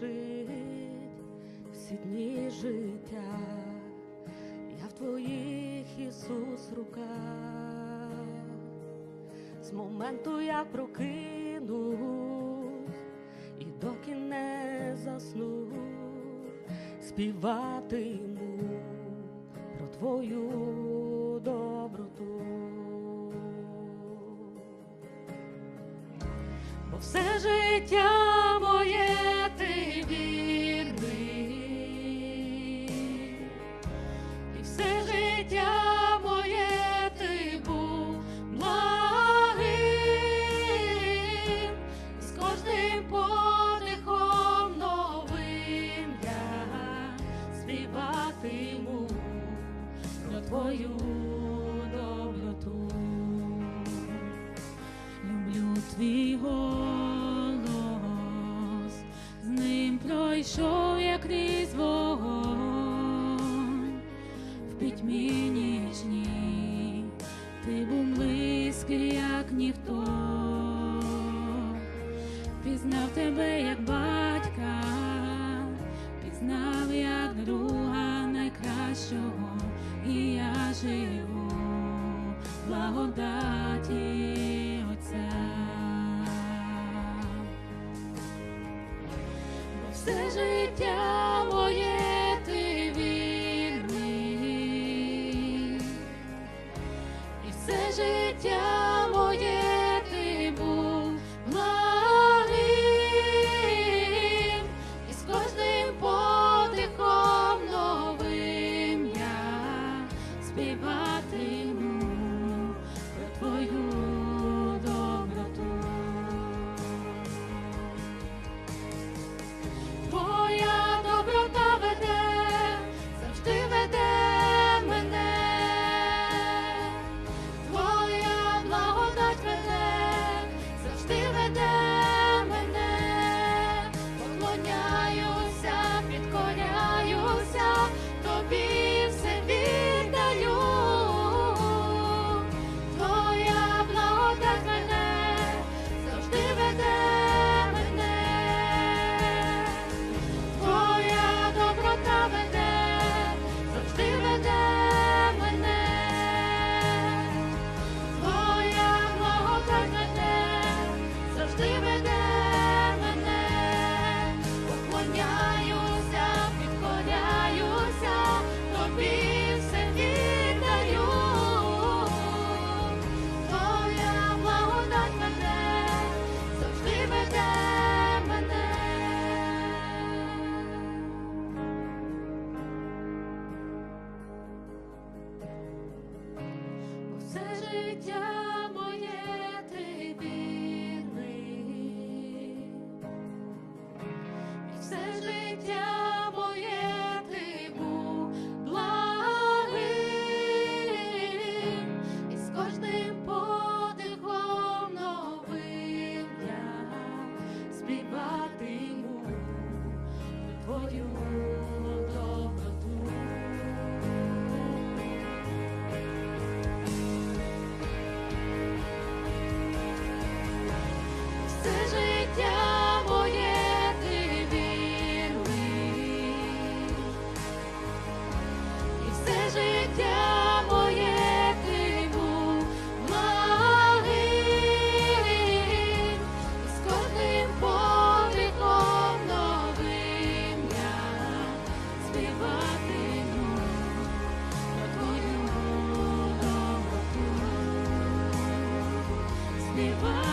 залишить всі дні життя. Я в твоїх Ісус руках, з моменту як прокинусь і доки не засну, співатиму про твою доброту. Бо все життя твою доброту. Люблю твій голос, з ним пройшов я крізь вогонь, в пітьмі нічній ти був близький, як ніхто, пізнав тебе як батька, пізнав як друга найкращого, я живу в благодаті Отця. Бо все життя моє ти вірний, і все життя співатиму про твою